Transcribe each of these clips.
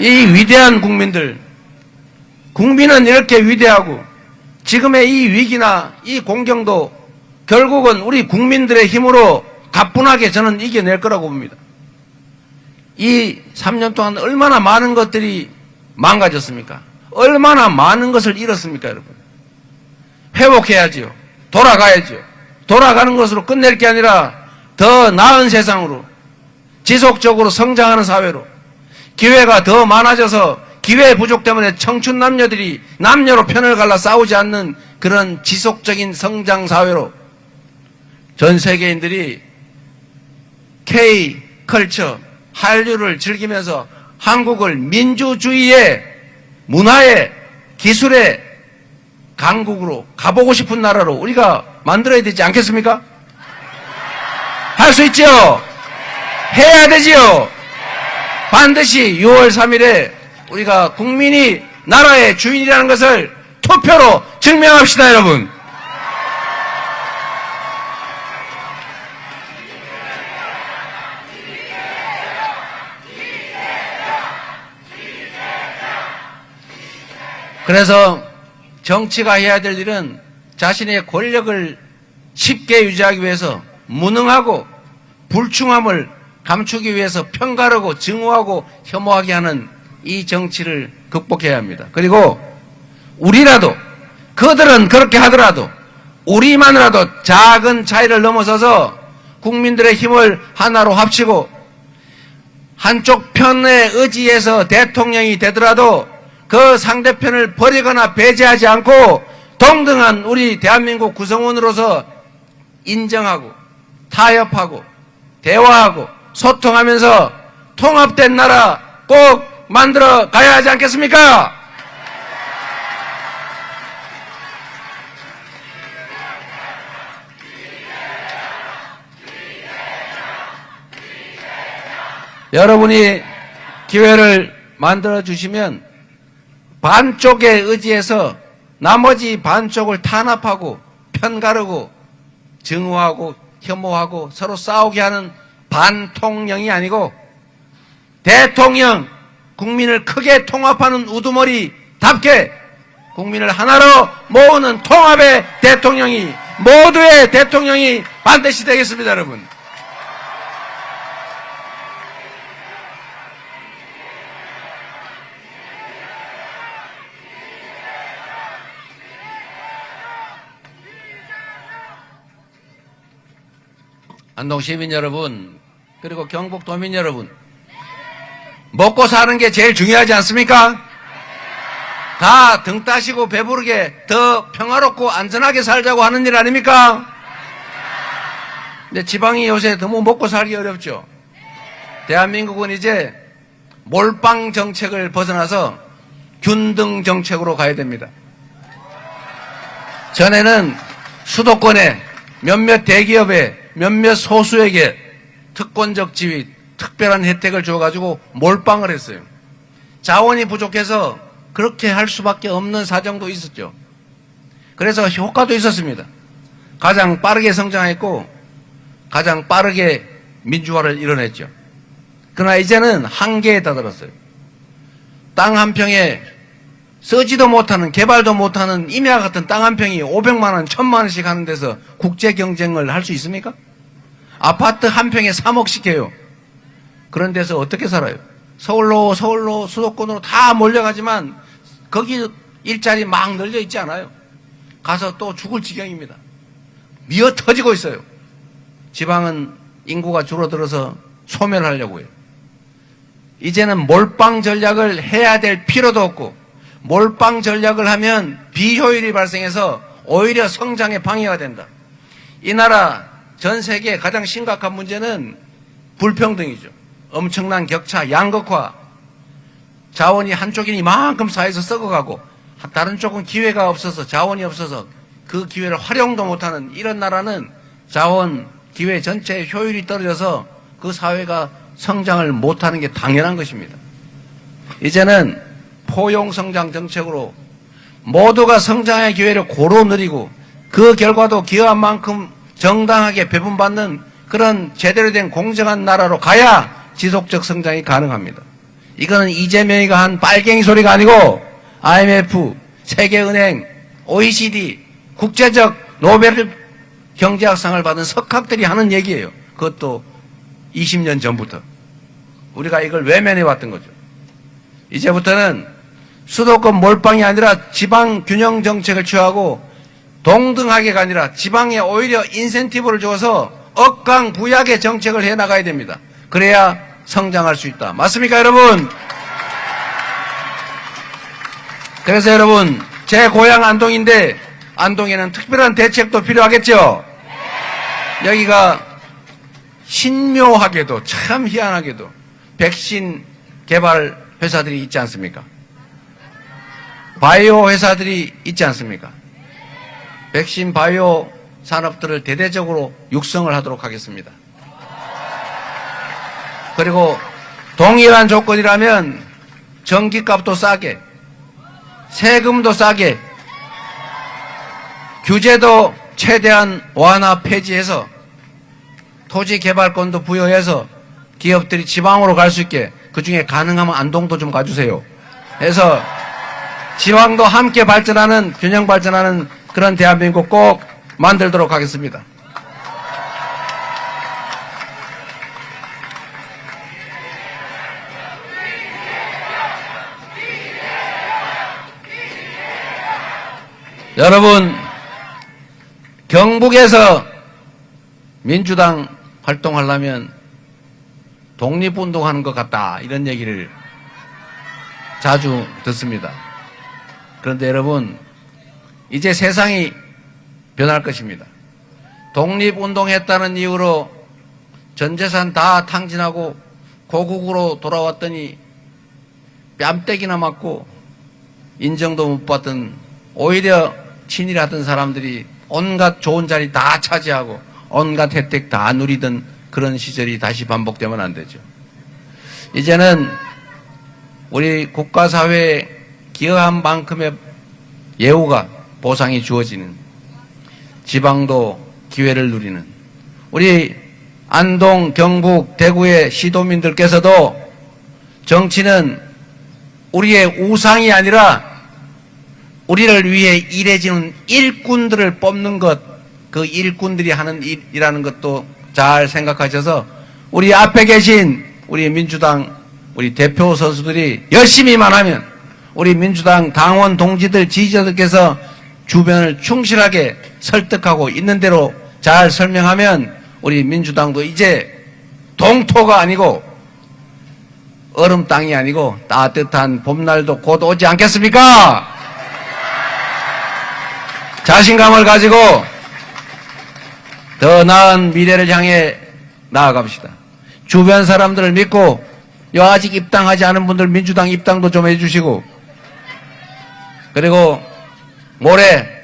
이 위대한 국민들, 국민은 이렇게 위대하고 지금의 이 위기나 이 공경도 결국은 우리 국민들의 힘으로 가뿐하게 저는 이겨낼 거라고 봅니다. 이 3년 동안 얼마나 많은 것들이 망가졌습니까? 얼마나 많은 것을 잃었습니까, 여러분? 회복해야지요. 돌아가야지요. 돌아가는 것으로 끝낼 게 아니라 더 나은 세상으로 지속적으로 성장하는 사회로 기회가 더 많아져서 기회 부족 때문에 청춘 남녀들이 남녀로 편을 갈라 싸우지 않는 그런 지속적인 성장 사회로 전 세계인들이 K 컬처 한류를 즐기면서 한국을 민주주의의 문화의 기술의 강국으로 가보고 싶은 나라로 우리가 만들어야 되지 않겠습니까? 할 수 있지요? 해야 되지요? 반드시 6월 3일에 우리가 국민이 나라의 주인이라는 것을 투표로 증명합시다, 여러분. 그래서 정치가 해야 될 일은 자신의 권력을 쉽게 유지하기 위해서 무능하고 불충함을 감추기 위해서 편가르고 증오하고 혐오하게 하는 이 정치를 극복해야 합니다. 그리고 우리라도 그들은 그렇게 하더라도 우리만이라도 작은 차이를 넘어서서 국민들의 힘을 하나로 합치고 한쪽 편에 의지해서 대통령이 되더라도 그 상대편을 버리거나 배제하지 않고 동등한 우리 대한민국 구성원으로서 인정하고 타협하고 대화하고 소통하면서 통합된 나라 꼭 만들어 가야 하지 않겠습니까? 여러분이 기회를 만들어 주시면 반쪽에 의지해서 나머지 반쪽을 탄압하고 편가르고 증오하고 혐오하고 서로 싸우게 하는 반통령이 아니고 대통령 국민을 크게 통합하는 우두머리답게 국민을 하나로 모으는 통합의 대통령이 모두의 대통령이 반드시 되겠습니다 여러분 안동 시민 여러분, 그리고 경북 도민 여러분, 먹고 사는 게 제일 중요하지 않습니까? 다 등 따시고 배부르게 더 평화롭고 안전하게 살자고 하는 일 아닙니까? 근데 지방이 요새 너무 먹고 살기 어렵죠. 대한민국은 이제 몰빵 정책을 벗어나서 균등 정책으로 가야 됩니다. 전에는 수도권에 몇몇 대기업에 몇몇 소수에게 특권적 지위, 특별한 혜택을 줘가지고 몰빵을 했어요. 자원이 부족해서 그렇게 할 수밖에 없는 사정도 있었죠. 그래서 효과도 있었습니다. 가장 빠르게 성장했고 가장 빠르게 민주화를 이뤄냈죠. 그러나 이제는 한계에 다다랐어요. 땅 한 평에 쓰지도 못하는 개발도 못하는 임야 같은 땅 한 평이 500만 원, 1000만 원씩 하는 데서 국제 경쟁을 할 수 있습니까? 아파트 한 평에 3억씩 해요. 그런 데서 어떻게 살아요? 서울로 서울로 수도권으로 다 몰려가지만 거기 일자리 막 널려 있지 않아요. 가서 또 죽을 지경입니다. 미어 터지고 있어요. 지방은 인구가 줄어들어서 소멸하려고 해요. 이제는 몰빵 전략을 해야 될 필요도 없고 몰빵 전략을 하면 비효율이 발생해서 오히려 성장에 방해가 된다. 이 나라 전 세계 가장 심각한 문제는 불평등이죠. 엄청난 격차, 양극화. 자원이 한쪽이 이만큼 사회에서 썩어가고 다른 쪽은 기회가 없어서 자원이 없어서 그 기회를 활용도 못하는 이런 나라는 자원, 기회 전체의 효율이 떨어져서 그 사회가 성장을 못하는 게 당연한 것입니다. 이제는 포용 성장 정책으로 모두가 성장의 기회를 고루 누리고 그 결과도 기여한 만큼 정당하게 배분받는 그런 제대로 된 공정한 나라로 가야 지속적 성장이 가능합니다. 이거는 이재명이가 한 빨갱이 소리가 아니고 IMF, 세계은행, OECD, 국제적 노벨 경제학상을 받은 석학들이 하는 얘기예요. 그것도 20년 전부터. 우리가 이걸 외면해 왔던 거죠. 이제부터는 수도권 몰빵이 아니라 지방 균형 정책을 취하고 동등하게가 아니라 지방에 오히려 인센티브를 줘서 억강부약의 정책을 해 나가야 됩니다. 그래야 성장할 수 있다. 맞습니까, 여러분? 그래서 여러분, 제 고향 안동인데 안동에는 특별한 대책도 필요하겠죠? 여기가 신묘하게도 참 희한하게도 백신 개발 회사들이 있지 않습니까? 바이오 회사들이 있지 않습니까? 백신 바이오 산업들을 대대적으로 육성을 하도록 하겠습니다. 그리고 동일한 조건이라면 전기값도 싸게, 세금도 싸게, 규제도 최대한 완화 폐지해서 토지 개발권도 부여해서 기업들이 지방으로 갈 수 있게 그 중에 가능하면 안동도 좀 가주세요. 해서 지방도 함께 발전하는 균형 발전하는 그런 대한민국 꼭 만들도록 하겠습니다. 여러분 경북에서 민주당 활동하려면 독립운동하는 것 같다 이런 얘기를 자주 듣습니다. 그런데 여러분 이제 세상이 변할 것입니다. 독립운동했다는 이유로 전 재산 다 탕진하고 고국으로 돌아왔더니 뺨때기나 맞고 인정도 못 받던 오히려 친일하던 사람들이 온갖 좋은 자리 다 차지하고 온갖 혜택 다 누리던 그런 시절이 다시 반복되면 안 되죠. 이제는 우리 국가사회에 기여한 만큼의 예우가 보상이 주어지는 지방도 기회를 누리는 우리 안동, 경북, 대구의 시도민들께서도 정치는 우리의 우상이 아니라 우리를 위해 일해지는 일꾼들을 뽑는 것, 그 일꾼들이 하는 일이라는 것도 잘 생각하셔서 우리 앞에 계신 우리 민주당 우리 대표 선수들이 열심히만 하면 우리 민주당 당원 동지들 지지자들께서 주변을 충실하게 설득하고 있는 대로 잘 설명하면 우리 민주당도 이제 동토가 아니고 얼음 땅이 아니고 따뜻한 봄날도 곧 오지 않겠습니까? 자신감을 가지고 더 나은 미래를 향해 나아갑시다. 주변 사람들을 믿고 요 아직 입당하지 않은 분들 민주당 입당도 좀 해주시고 그리고 모레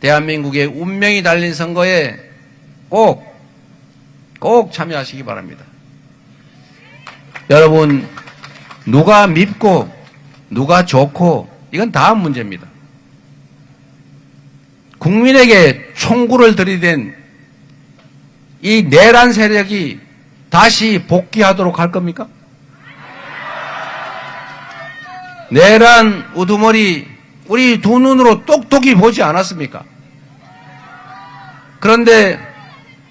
대한민국의 운명이 달린 선거에 꼭, 꼭 참여하시기 바랍니다. 여러분, 누가 밉고, 누가 좋고, 이건 다음 문제입니다. 국민에게 총구를 들이댄 이 내란 세력이 다시 복귀하도록 할 겁니까? 내란 우두머리 우리 두 눈으로 똑똑히 보지 않았습니까? 그런데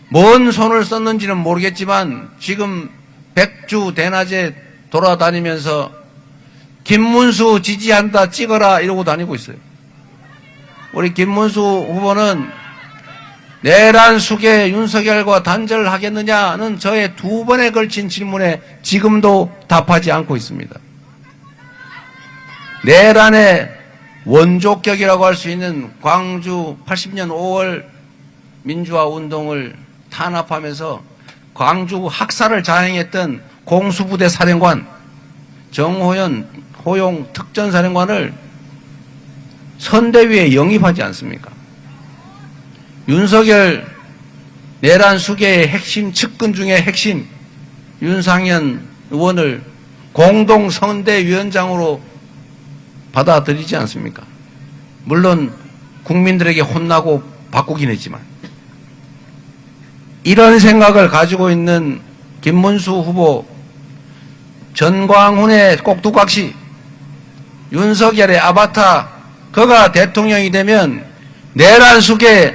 뭔 손을 썼는지는 모르겠지만 지금 백주 대낮에 돌아다니면서 김문수 지지한다 찍어라 이러고 다니고 있어요. 우리 김문수 후보는 내란 숙에 윤석열과 단절하겠느냐는 저의 두 번에 걸친 질문에 지금도 답하지 않고 있습니다. 내란의 원조격이라고 할 수 있는 광주 80년 5월 민주화 운동을 탄압하면서 광주 학살을 자행했던 공수부대 사령관 정호연 호용 특전사령관을 선대위에 영입하지 않습니까? 윤석열 내란 수계의 핵심 측근 중의 핵심 윤상현 의원을 공동 선대위원장으로 받아들이지 않습니까? 물론 국민들에게 혼나고 바꾸긴 했지만 이런 생각을 가지고 있는 김문수 후보 전광훈의 꼭두각시, 윤석열의 아바타, 그가 대통령이 되면 내란 속에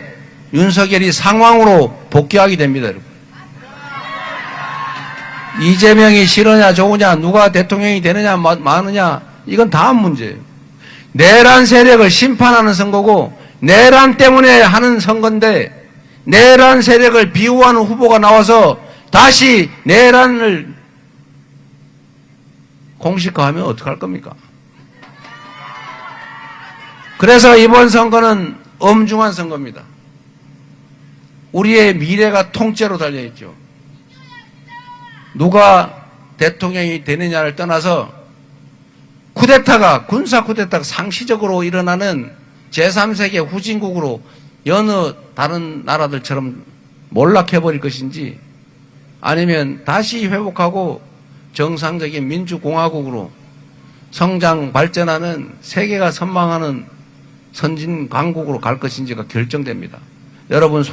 윤석열이 상황으로 복귀하게 됩니다, 여러분. 이재명이 싫으냐 좋으냐 누가 대통령이 되느냐 마- 마느냐 이건 다음 문제예요. 내란 세력을 심판하는 선거고 내란 때문에 하는 선거인데 내란 세력을 비호하는 후보가 나와서 다시 내란을 공식화하면 어떡할 겁니까? 그래서 이번 선거는 엄중한 선거입니다. 우리의 미래가 통째로 달려있죠. 누가 대통령이 되느냐를 떠나서 쿠데타가 군사 쿠데타가 상시적으로 일어나는 제3세계 후진국으로 여느 다른 나라들처럼 몰락해버릴 것인지 아니면 다시 회복하고 정상적인 민주공화국으로 성장 발전하는 세계가 선망하는 선진 강국으로 갈 것인지가 결정됩니다. 여러분 손